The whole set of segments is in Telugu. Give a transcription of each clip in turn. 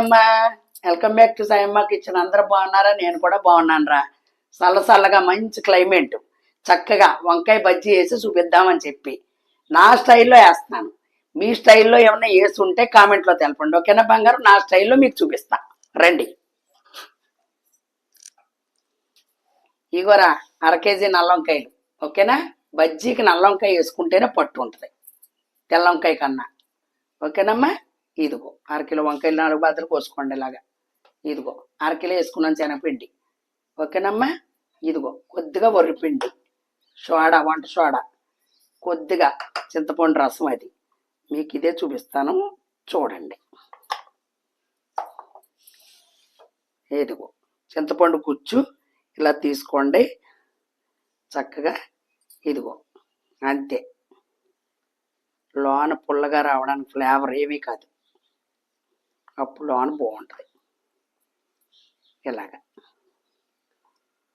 Sayamma. Welcome back to Sayamma kitchen అందరూ బాగున్నారా? నేను కూడా బాగున్నాను రా చల్ల చల్లగా మంచి క్లైమేట్ చక్కగా వంకాయ బజ్జీ వేసి చూపిద్దామని చెప్పి. నా స్టైల్లో వేస్తున్నాను. మీ స్టైల్లో ఏమన్నా వేసి ఉంటే కామెంట్లో తెలపండి. ఓకేనా బంగారు? నా స్టైల్లో మీకు చూపిస్తా. రండి. ఇగోరా అర కేజీ నల్ల వంకాయలు ఓకేనా? బజ్జీకి నల్ల వంకాయ వేసుకుంటేనే పట్టు ఉంటుంది. తెల్ల వంకాయ కన్నా. ఓకేనమ్మా? ఇదిగో అరకిలో వంకాయలు నాలుగు బాధలు కోసుకోండి ఇలాగా. ఇదిగో అరకిలో వేసుకున్నాను శనగపిండి. ఓకేనమ్మా? ఇదిగో కొద్దిగా వరిపిండి. సోడా వంట సోడా. కొద్దిగా చింతపండు రసం అది. మీకు ఇదే చూపిస్తాను. చూడండి. ఇదిగో చింతపండు కుచ్చు ఇలా తీసుకోండి. చక్కగా ఇదిగో అంతే. లోన పుల్లగా రావడానికి ఫ్లేవర్ ఏమీ కాదు. అప్పుడు లోన బాగుంటుంది. ఇలాగా.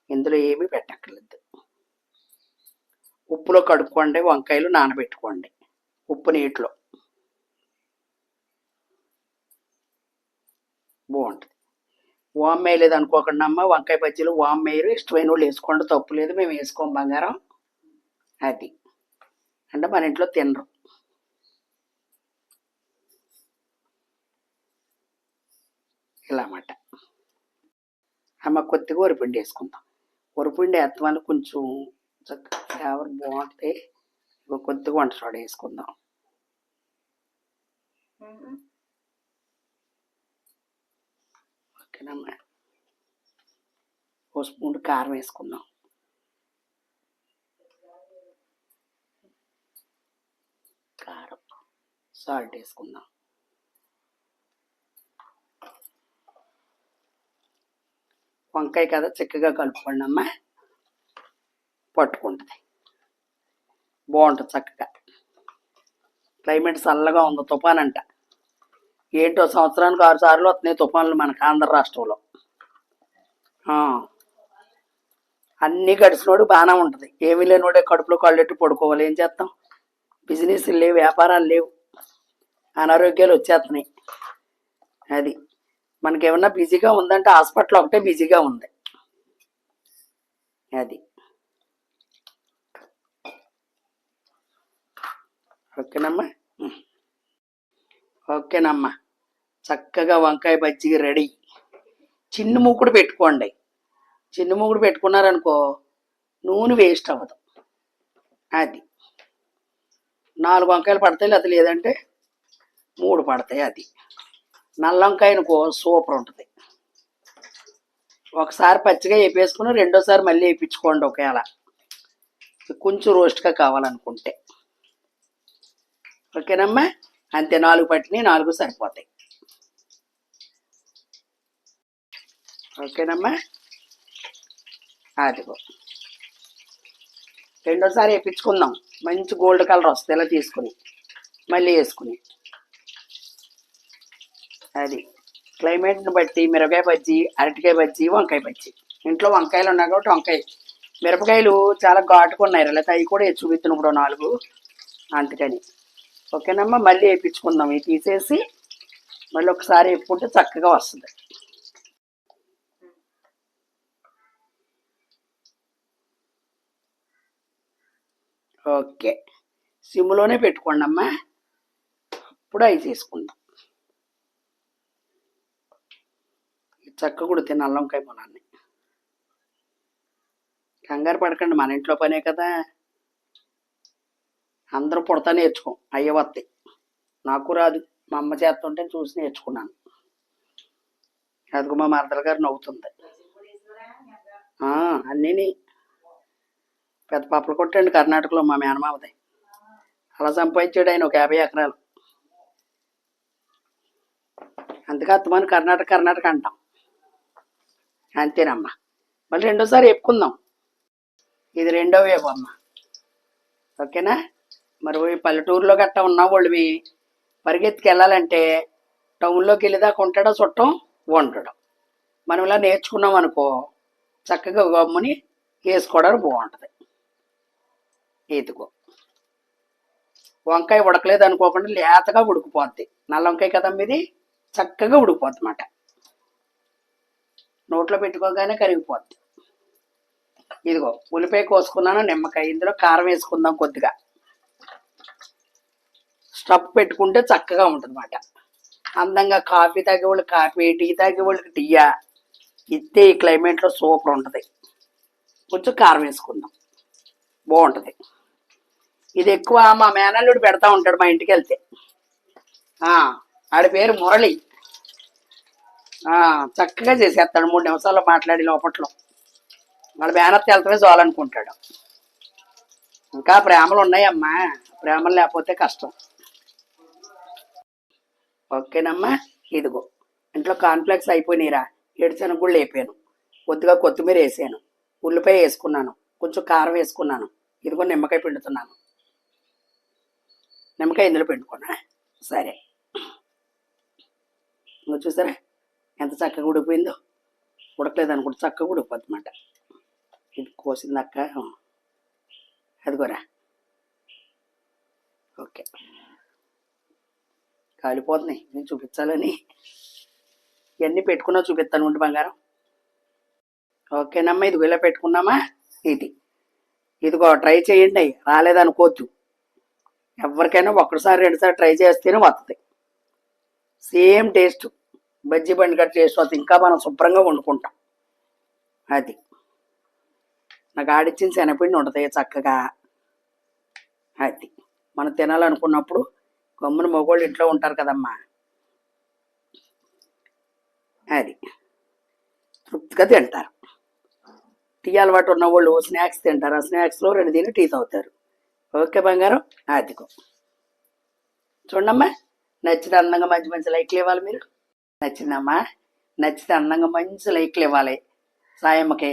ఇందులో ఏమీ పెట్టక్కర్లేదు. ఉప్పులో కడుక్కోండి వంకాయలు నానబెట్టుకోండి ఉప్పు నీటిలో. బాగుంటుంది. వామ్ వేయలేదు అనుకోకుండా అమ్మ వంకాయ బజ్జీలు వామ్ వేయరు ఇష్టమైన వాళ్ళు వేసుకోండి తప్పు లేదు మేము వేసుకోం బంగారం. అది. అంటే మన ఇంట్లో తినరు. ఇలా అన్నమాట అమ్మ కొద్దిగా వరిపిండి వేసుకుందాం. వరిపిండి వేస్తాం వల్ల కొంచెం చక్కగా ఫ్లేవర్ బాగుంటుంది ఇగో కొద్దిగా వంట సోడా వేసుకుందాం. ఓకేనమ్మా. ఓ స్పూన్ కారం వేసుకుందాం. కారం సాల్ట్ వేసుకుందాం. వంకాయ కదా చక్కగా కలుపుకోండి అమ్మా. పట్టుకుంటుంది. బాగుంటుంది చక్కగా. క్లైమేట్ చల్లగా ఉంది తుఫాన్ అంట ఏంటో సంవత్సరానికి ఆరు సార్లు వస్తున్నాయి తుఫాన్లు మనకు ఆంధ్ర రాష్ట్రంలో. అన్నీ గడిచినోడు బాగానే ఉంటుంది. ఏమీ లేనివాడే కడుపులో కళ్ళెట్టు పడుకోవాలి. ఏం చేస్తాం? బిజినెస్లు లేవు వ్యాపారాలు లేవు. అనారోగ్యాలు వచ్చేస్తున్నాయి. అది. మనకేమన్నా బిజీగా ఉందంటే హాస్పిటల్ ఒకటే బిజీగా ఉంది. అది. ఓకేనమ్మా? ఓకేనమ్మా. చక్కగా వంకాయ బజ్జీ రెడీ. చిన్న మూకుడు పెట్టుకోండి. చిన్న మూకుడు పెట్టుకున్నారనుకో నూనె వేస్ట్ అవ్వదు. అది. నాలుగు వంకాయలు పడతాయి అది లేదంటే మూడు పడతాయి అది. నల్లంకాయనుకో సూపర్ ఉంటుంది. ఒకసారి పచ్చిగా వేపేసుకుని రెండోసారి మళ్ళీ వేయించుకోండి ఒకవేళ. కొంచెం రోస్ట్గా కావాలనుకుంటే. ఓకేనమ్మా? అంతే నాలుగు పట్టినవి నాలుగు సరిపోతాయి. ఓకేనమ్మా? అదిగో. రెండోసారి వేయించుకుందాం మంచి గోల్డ్ కలర్ వస్తుంది ఇలా తీసుకుని. మళ్ళీ వేసుకుని. అది క్లైమేట్ని బట్టి మిరపకాయ బజ్జీ అరటికాయ బజ్జీ వంకాయ బజ్జీ. ఇంట్లో వంకాయలు ఉన్నాయి కాబట్టి వంకాయ. మిరపకాయలు చాలా ఘాటుగా ఉన్నాయి. లేకపోతే అవి కూడా చూపిస్తున్నాం ఇప్పుడు నాలుగు. అందుకని. ఓకేనమ్మా మళ్ళీ వేయించుకుందాం. ఇవి తీసేసి మళ్ళీ ఒకసారి వేపుకుంటే చక్కగా వస్తుంది. ఓకే. సిమ్లోనే పెట్టుకోండి అమ్మా ఇప్పుడు అవి చేసుకుందాం చక్క కూడా తిన్న అల్లం వంకాయ పొలాన్ని. కంగారు పడకండి మన ఇంట్లో పనే కదా. అందరూ పుడతా నేర్చుకోం అయ్య వస్తాయి నాకు రాదు మా అమ్మ చేస్తుంటే చూసి నేర్చుకున్నాను. అదిగో మా మరదల గారు నవ్వుతుంది. అన్నీ అన్నీని పెద్ద పప్పులు కొట్టండి కర్ణాటకలో మా మేనమావది అలా సంపాదించాడు ఆయన ఒక యాభై ఎకరాలు. అందుకే అత్తమాని కర్ణాటక కర్ణాటక అంటాం. అంతేనమ్మా. మళ్ళీ రెండోసారి చెప్పుకుందాం. ఇది రెండో వేపు అమ్మ ఓకేనా? మరి ఈ పల్లెటూరులో గట్టా ఉన్నా వాళ్ళవి పరిగెత్తికి వెళ్ళాలంటే టౌన్లోకి వెళ్ళేదాకా ఉంటాడో చుట్టం? వండడం మనం ఇలా నేర్చుకున్నాం అనుకో చక్కగా గమ్ముని వేసుకోవడానికి బాగుంటుంది. ఇదిగో. వంకాయ ఉడకలేదు అనుకోకుండా లేతగా ఉడికిపోద్ది. నల్ల వంకాయ కదా మీది చక్కగా ఉడికిపోద్ది అన్నమాట. నోట్లో పెట్టుకోగానే కరిగిపోద్ది. ఇదిగో ఉల్లిపాయ కోసుకున్నాను నిమ్మకాయ ఇందులో కారం వేసుకుందాం కొద్దిగా. స్టఫ్ పెట్టుకుంటే చక్కగా ఉంటుంది అన్నమాట అందంగా కాఫీ తాగే వాళ్ళు కాఫీ టీ తాగే వాళ్ళకి టీయా? ఇస్తే ఈ క్లైమేట్లో సూపర్ ఉంటుంది. కొంచెం కారం వేసుకుందాం. బాగుంటుంది. ఇది ఎక్కువ మా మేనల్లుడు పెడతా ఉంటాడు మా ఇంటికి వెళ్తే ఆ, ఆడి పేరు మురళి. చక్కగా చేసేస్తాడు. మూడు నిమిషాల్లో మాట్లాడి లోపట్లో. వాళ్ళ మేనత్త వెళ్తమే చాలనుకుంటాడు. ఇంకా ప్రేమలు ఉన్నాయమ్మా. ప్రేమలు లేకపోతే కష్టం. ఓకేనమ్మా? ఇదిగో. ఇంట్లో కాన్ఫ్లెక్స్ అయిపోయినాయిరా. ఏడుచనగ కూడా లేపాను. కొద్దిగా కొత్తిమీర వేసాను. ఉల్లిపాయ వేసుకున్నాను. కొంచెం కారం వేసుకున్నాను. ఇదిగో నిమ్మకాయ పిండుతున్నాను. నిమ్మకాయ ఇందులో పిండుకున్నా సరే. ఇంకో చూసారా? ఎంత చక్కగా ఉడికిపోయిందో. ఉడకలేదు అనుకుంటే చక్కగా ఉడికిపోద్ది అనమాట ఇది కోసిందక్క. అదిగోరా. ఓకే. కాలిపోతున్నాయి. నేను చూపించాలని. ఇవన్నీ పెట్టుకున్నా చూపిస్తాను ఉండి బంగారం. ఓకేనమ్మా ఇది ఇలా పెట్టుకున్నామా? ఇది. ఇదిగో ట్రై చేయండి రాలేదనుకోవచ్చు ఎవరికైనా ఒక్కసారి రెండుసార్లు ట్రై చేస్తేనే వస్తుంది సేమ్ టేస్ట్. బజ్జీ బండి కట్ టేస్ట్ ఇంకా మనం శుభ్రంగా వండుకుంటాం. అది. నాకు ఆడిచ్చిన శనగపిండి ఉంటుంది చక్కగా. అది. మనం తినాలనుకున్నప్పుడు గమ్మున మగవాళ్ళు ఇంట్లో ఉంటారు కదమ్మా. అది. తృప్తిగా తింటారు. టీ అలవాటు ఉన్న వాళ్ళు స్నాక్స్ తింటారు. ఆ స్నాక్స్లో రెండు తిని టీ తాగుతారు. ఓకే బంగారం? అదిగో. చూడమ్మా. నచ్చిన అందంగా మంచి మంచి లైట్లు ఇవ్వాలి మీరు. నచ్చిందమ్మా నచ్చితే అందంగా మంచి లైక్లు ఇవ్వాలి. సాయమ్మకి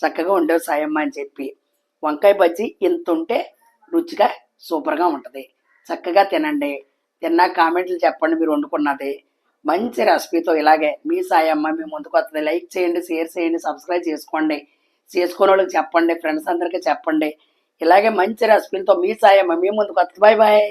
చక్కగా ఉండేవి సాయమ్మ అని చెప్పి. వంకాయ బజ్జీ ఇంత ఉంటే రుచిగా సూపర్గా ఉంటుంది. చక్కగా తినండి. తిన్నా కామెంట్లు చెప్పండి మీరు వండుకున్నది. మంచి రెసిపీతో ఇలాగే మీ సాయమ్మ మీ ముందుకు వస్తుంది. లైక్ చేయండి షేర్ చేయండి సబ్స్క్రైబ్ చేసుకోండి. చేసుకునే వాళ్ళకి చెప్పండి ఫ్రెండ్స్ అందరికీ చెప్పండి. ఇలాగే మంచి రెసిపీలతో మీ సాయమ్మ మీ ముందుకు వస్తుంది. Bye bye.